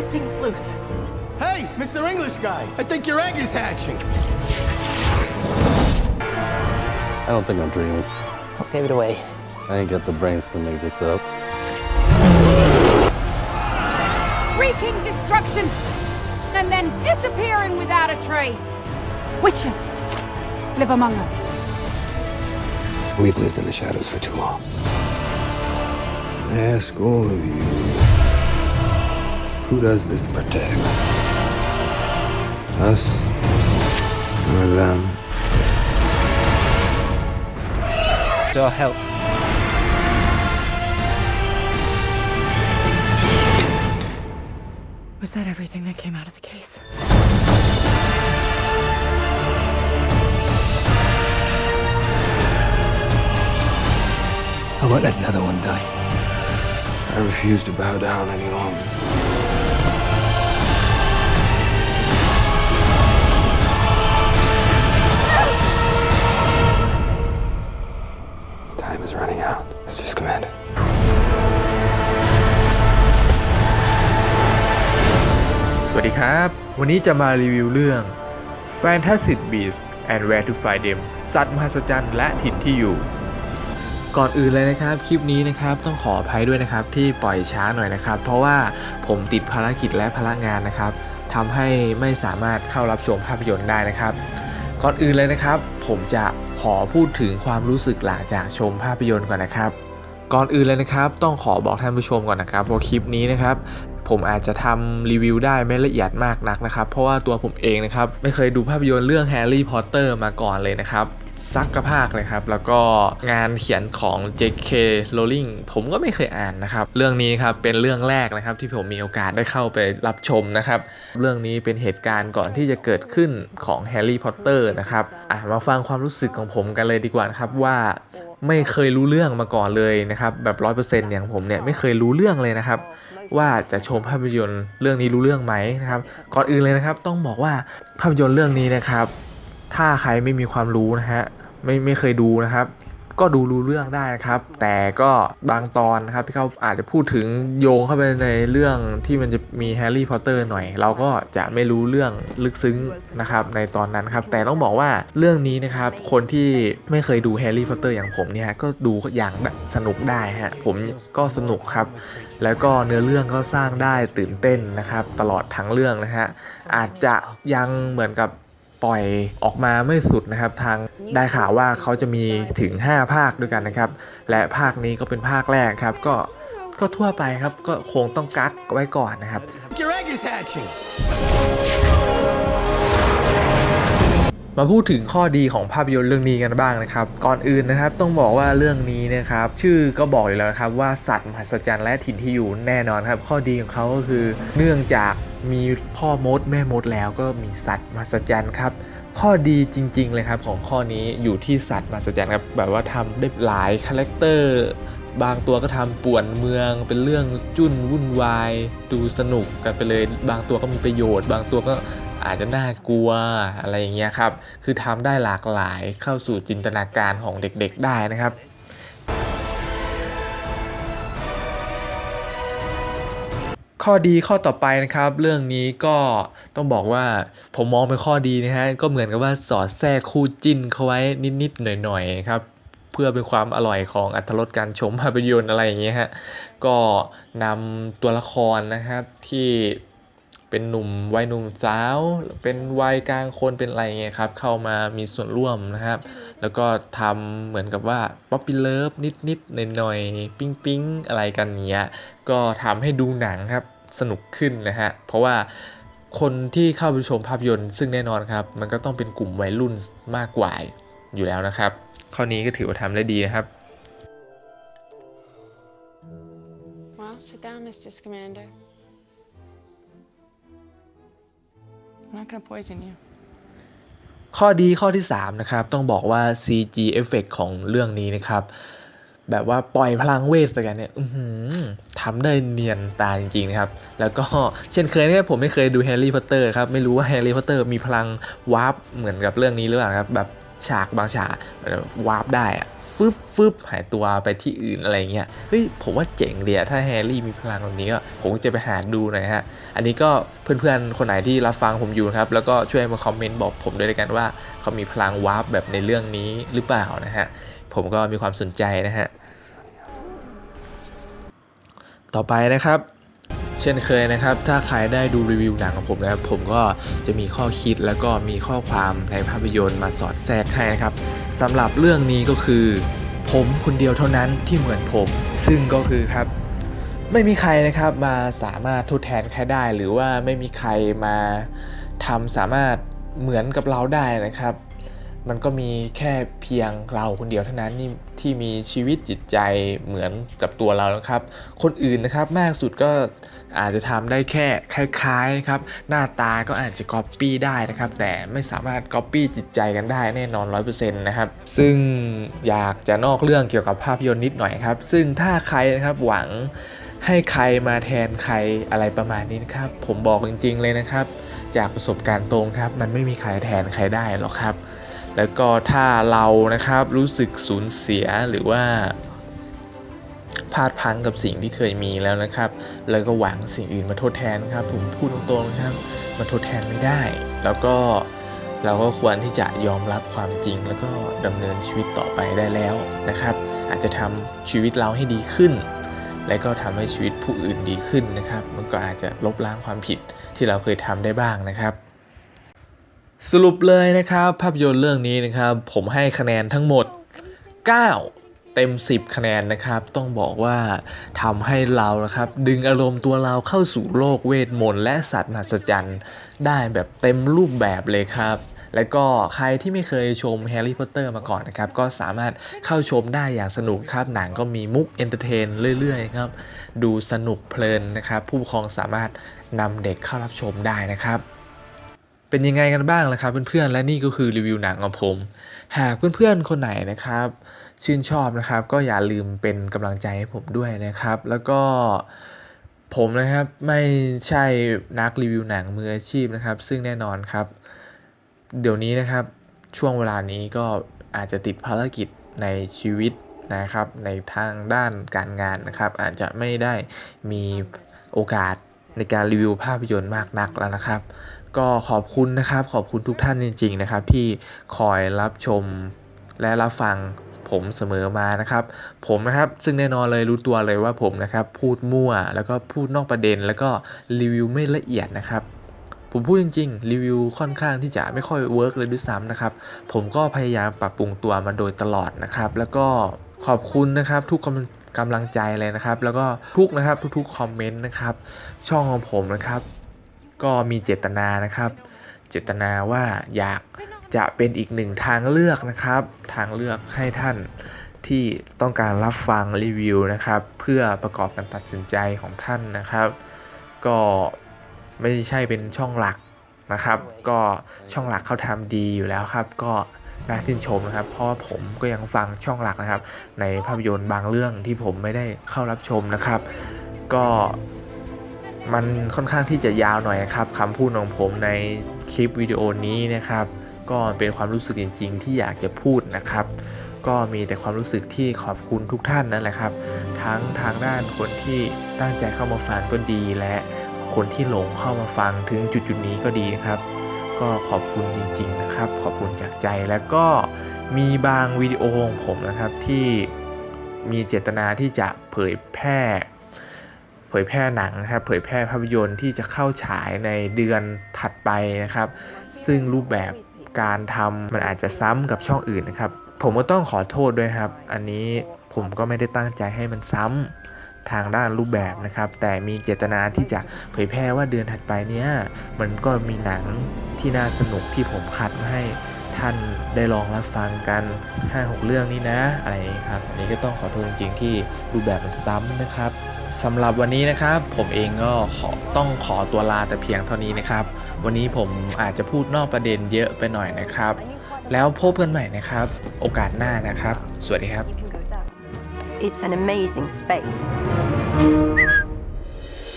let things loose. Hey, Mr. English guy, I think your egg is hatching. I don't think I'm dreaming. I Give it away. I ain't got the brains to make this up. wreaking destruction and then disappearing without a trace. Witches live among us. We've lived in the shadows for too long. I ask all of you, who does this protect? Us or them? Your help. Was that everything that came out of the case? I won't let another one die. I refuse to bow down any longer. วันนี้จะมารีวิวเรื่อง Fantastic Beasts and Where to Find Them สัตว์มหัศจรรย์และถิ่นที่อยู่ ก่อนอื่นเลยนะครับ คลิปนี้นะครับต้องขออภัยด้วยนะครับที่ปล่อยช้าหน่อยนะครับ เพราะว่าผมติดภารกิจและภาระงานนะครับทำให้ไม่สามารถเข้ารับชมภาพยนตร์ได้นะครับ ก่อนอื่นเลยนะครับ ผมจะขอพูดถึงความรู้สึกหลังจากชมภาพยนตร์ก่อนนะครับ ก่อนอื่นเลยนะครับ ต้องขอบอกท่านผู้ชมก่อนนะครับว่าคลิปนี้นะครับผมอาจจะทำรีวิวได้ไม่ละเอียดมากนักนะครับ เพราะว่าตัวผมเองนะครับ ไม่เคยดูภาพยนตร์เรื่องแฮร์รี่พอตเตอร์มาก่อนเลยนะครับซักกระภาคเลยครับ แล้วก็งานเขียนของ J.K. Rowling ผมก็ไม่เคยอ่านนะครับ เรื่องนี้ครับเป็นเรื่องแรกนะครับ ที่ผมมีโอกาสได้เข้าไปรับชมนะครับ เรื่องนี้เป็นเหตุการณ์ก่อนที่จะเกิดขึ้นของแฮร์รี่พอตเตอร์นะครับอะมาฟังความรู้สึกของผมกันเลยดีกว่านะครับว่า ไม่เคยรู้เรื่องมาก่อนเลยนะครับแบบร้อยเปอร์เซ็นต์อย่างผมเนี่ยไม่เคยรู้เรื่องเลยนะครับ ว่าจะชมภาพยนตร์เรื่องนี้รู้เรื่องไหมนะครับก่อนอื่นเลยนะครับ ต้องบอกว่าภาพยนตร์เรื่องนี้นะครับ ถ้าใครไม่มีความรู้นะฮะไม่ไม่เคยดูนะครับ ก็ดูรู้เรื่องได้นะครับ แต่ก็บางตอนนะครับที่เขาอาจจะพูดถึงโยงเข้าไปในเรื่องที่มันจะมีแฮร์รี่พอตเตอร์หน่อย เราก็จะไม่รู้เรื่องลึกซึ้งนะครับในตอนนั้นครับ แต่ต้องบอกว่าเรื่องนี้นะครับคนที่ไม่เคยดูแฮร์รี่พอตเตอร์อย่างผมเนี่ยก็ดูอย่างสนุกได้ฮะผมก็สนุกครับ แล้วก็เนื้อเรื่องก็สร้างได้ตื่นเต้นนะครับ ตลอดทั้งเรื่องนะฮะอาจจะยังเหมือนกับ ปล่อยออกมาไม่สุดนะครับทางได้ข่าวว่าเขาจะมีถึง 5 ภาคด้วยกันนะครับ และภาคนี้ก็เป็นภาคแรกครับ ก็ก็ทั่วไปครับก็คงต้องกักไว้ก่อนนะครับ Your egg is hatching. มาพูดถึงข้อดีของภาพยนตร์เรื่องนี้กันบ้างนะครับ ก่อนอื่นนะครับต้องบอกว่าเรื่องนี้นะครับ ชื่อก็บอกอยู่แล้วนะครับว่าสัตว์มหัศจรรย์และถิ่นที่อยู่แน่นอนครับ ข้อดีของเขาก็คือเนื่องจาก มีพ่อมดแม่มดแล้วก็มีสัตว์มหัศจรรย์ครับ ข้อดีจริง ๆ เลยครับของข้อนี้อยู่ที่สัตว์มหัศจรรย์ครับแบบว่าทำได้หลายคาแรคเตอร์บางตัวก็ทำป่วนเมืองเป็นเรื่องจุ้นวุ่นวาย ดูสนุกกันไปเลย บางตัวก็มีประโยชน์ บางตัวก็อาจจะน่ากลัวอะไรอย่างเงี้ยครับ คือทำได้หลากหลายเข้าสู่จินตนาการของเด็กๆได้นะครับ ข้อดีข้อต่อไปนะครับ เรื่องนี้ก็ต้องบอกว่าผมมองเป็นข้อดีนะฮะก็เหมือนกับว่าสอดแทรกคู่จิ้นเขาไว้นิดๆหน่อยๆครับเพื่อเป็นความอร่อยของอัตรสการชมภาพยนตร์อะไรอย่างเงี้ยฮะก็นำตัวละครนะครับที่ เป็นหนุ่มวัยหนุ่มสาว เป็นวัยกลางคนเป็นอะไรอย่างเงี้ยครับ เข้ามามีส่วนร่วมนะครับ แล้วก็ทำเหมือนกับว่าป๊อปปี้เลิฟนิดๆหน่อยๆปิ๊งปิ๊งๆอะไรกันเงี้ยก็ทำให้ดูหนังครับสนุกขึ้นนะฮะเพราะว่าคนที่เข้าไปชมภาพยนตร์ ซึ่งแน่นอนครับ มันก็ต้องเป็นกลุ่มวัยรุ่นมากกว่าอยู่แล้วนะครับ ข้อนี้ก็ถือว่าทำได้ดีนะครับ Well, sit down, Mr. Scamander. Not gonna poison you. ข้อดีข้อที่ 3 นะครับ ต้องบอกว่า CG effect ของเรื่องนี้นะครับ แบบว่าปล่อยพลังเวทสกันเนี่ยทำได้เนียนตาจริงๆนะครับ แล้วก็เช่นเคยเนี่ยผมไม่เคยดูแฮร์รี่พอตเตอร์ครับ ไม่รู้ว่าแฮร์รี่พอตเตอร์มีพลังวาร์ปเหมือนกับเรื่องนี้หรือเปล่าครับ แบบฉากบางฉากวาร์ปได้อะ ฟึบฟึบหายตัวไปที่อื่นอะไรเงี้ยเฮ้ยผมว่าเจ๋งเดียถ้าแฮร์รี่มีพลังแบบนี้ก็ผมจะไปหาดูหน่อยฮะ อันนี้ก็เพื่อนๆคนไหนที่รับฟังผมอยู่นะครับ แล้วก็ช่วยมาคอมเมนต์บอกผมด้วยกันว่าเขามีพลังวาร์ปแบบในเรื่องนี้หรือเปล่านะฮะ ผมก็มีความสนใจนะฮะ ต่อไปนะครับเช่นเคยนะครับ ถ้าใครได้ดูรีวิวหนังของผมนะครับ ผมก็จะมีข้อคิดแล้วก็มีข้อความในภาพยนตร์มาสอดแทรกให้นะครับ สำหรับเรื่องนี้ก็คือ ผมคนเดียวเท่านั้นที่เหมือนผม ซึ่งก็คือครับ ไม่มีใครนะครับมาสามารถทดแทนใครได้ หรือว่าไม่มีใครมาทำสามารถเหมือนกับเราได้นะครับ มันก็มีแค่เพียงเราคนเดียวเท่านั้นนี่ที่มีชีวิตจิตใจเหมือนกับตัวเรานะครับ คนอื่นนะครับมากสุดก็อาจจะทำได้แค่คล้ายๆครับหน้าตาก็อาจจะก๊อปปี้ได้นะครับ แต่ไม่สามารถก๊อปปี้จิตใจกันได้แน่นอน 100%นะครับ ซึ่งอยากจะนอกเรื่องเกี่ยวกับภาพยนตร์นิดหน่อยครับ ซึ่งถ้าใครนะครับหวังให้ใครมาแทนใครอะไรประมาณนี้นะครับ ผมบอกจริง ๆ เลยนะครับ จากประสบการณ์ตรงครับ มันไม่มีใครแทนใครได้หรอกครับ แล้วก็ถ้าเรานะครับรู้สึกสูญเสียหรือว่าพลาดพังกับสิ่งที่เคยมีแล้วนะครับ แล้วก็หวังสิ่งอื่นมาทดแทนครับ ผมพูดตรงๆนะครับมาทดแทนไม่ได้ แล้วก็เราก็ควรที่จะยอมรับความจริง แล้วก็ดำเนินชีวิตต่อไปได้แล้วนะครับ อาจจะทำชีวิตเราให้ดีขึ้น และก็ทำให้ชีวิตผู้อื่นดีขึ้นนะครับ มันก็อาจจะลบล้างความผิดที่เราเคยทำได้บ้างนะครับ สรุปเลยนะครับ ภาพยนตร์เรื่องนี้นะครับ ผมให้คะแนนทั้งหมด 9 เต็ม 10 คะแนนนะครับ ต้องบอกว่าทำให้เรานะครับ ดึงอารมณ์ตัวเราเข้าสู่โลกเวทมนต์และสัตว์มหัศจรรย์ ได้แบบเต็มรูปแบบเลยครับ และก็ใครที่ไม่เคยชมแฮร์รี่พอตเตอร์มาก่อนนะครับ ก็สามารถเข้าชมได้อย่างสนุกครับ หนังก็มีมุกเอนเตอร์เทนเรื่อยๆครับ ดูสนุกเพลินนะครับ ผู้ปกครองสามารถนำเด็กเข้ารับชมได้นะครับ เป็นยังไงกันบ้างล่ะครับเพื่อนๆ และนี่ก็คือรีวิวหนังของผม หากเพื่อนๆ คนไหนนะครับ ชื่นชอบนะครับ ก็อย่าลืมเป็นกำลังใจให้ผมด้วยนะครับ แล้วก็ผมนะครับไม่ใช่นักรีวิวหนังมืออาชีพนะครับ ซึ่งแน่นอนครับ เดี๋ยวนี้นะครับช่วงเวลานี้ก็อาจจะติดภารกิจในชีวิตนะครับ ในทางด้านการงานนะครับ อาจจะไม่ได้มีโอกาสในการรีวิวภาพยนตร์มากนักแล้วนะครับ ก็ขอบคุณนะครับ ขอบคุณทุกท่านจริง ๆ นะครับ ที่คอยรับชมและรับฟังผมเสมอมานะครับ ผมนะครับซึ่งแน่นอนเลยรู้ตัวเลยว่าผมนะครับ พูดมั่วแล้วก็พูดนอกประเด็น แล้วก็รีวิวไม่ละเอียดนะครับผมพูดจริงๆ รีวิวค่อนข้างที่จะไม่ค่อยเวิร์กเลยด้วยซ้ำนะครับ ผมก็พยายามปรับปรุงตัวมาโดยตลอดนะครับ แล้วก็ขอบคุณนะครับ ทุกกำลังกำลังใจเลยนะครับ แล้วก็ทุกนะครับทุกๆคอมเมนต์นะครับ ช่องของผมนะครับ ก็มีเจตนานะครับ เจตนาว่าอยากจะเป็นอีกหนึ่งทางเลือกนะครับ ทางเลือกให้ท่านที่ต้องการรับฟังรีวิวนะครับ เพื่อประกอบการตัดสินใจของท่านนะครับ ก็ไม่ใช่เป็นช่องหลักนะครับ ก็ช่องหลักเขาทำดีอยู่แล้วครับ ก็น่าชื่นชมนะครับ เพราะผมก็ยังฟังช่องหลักนะครับ ในภาพยนตร์บางเรื่องที่ผมไม่ได้เข้ารับชมนะครับ ก็ มันค่อนข้างที่จะยาวหน่อยนะครับคำพูดของผมในคลิปวิดีโอนี้นะครับ ก็เป็นความรู้สึกจริง ๆ ที่อยากจะพูดนะครับ ก็มีแต่ความรู้สึกที่ขอบคุณทุกท่านนั่นแหละครับ ทั้งทางด้านคนที่ตั้งใจเข้ามาฟังก็ดีและคนที่หลงเข้ามาฟังถึงจุดๆนี้ก็ดีครับ ก็ขอบคุณจริง ๆนะครับ ขอบคุณจากใจแล้วก็มีบางวิดีโอของผมนะครับที่มีเจตนาที่จะเผยแพร่ เผยแพร่หนังนะครับ เผยแพร่ภาพยนตร์ที่จะเข้าฉายในเดือนถัดไปนะครับ ซึ่งรูปแบบการทำมันอาจจะซ้ำกับช่องอื่นนะครับ ผมก็ต้องขอโทษด้วยครับ อันนี้ผมก็ไม่ได้ตั้งใจให้มันซ้ำทางด้านรูปแบบนะครับ แต่มีเจตนาที่จะเผยแพร่ว่าเดือนถัดไปเนี้ยมันก็มีหนังที่น่าสนุกที่ผมคัดมาให้ท่านได้ลองรับฟังกัน 5-6 เรื่องนี้นะ อะไรครับ อันนี้ก็ต้องขอโทษจริงๆ ที่รูปแบบมันซ้ำนะครับ สำหรับวันนี้นะครับผมเองก็ขอต้องขอตัวลาแต่เพียงเท่านี้นะครับ วันนี้ผมอาจจะพูดนอกประเด็นเยอะไปหน่อยนะครับ แล้วพบกันใหม่นะครับ โอกาสหน้านะครับ สวัสดีครับ It's an amazing space.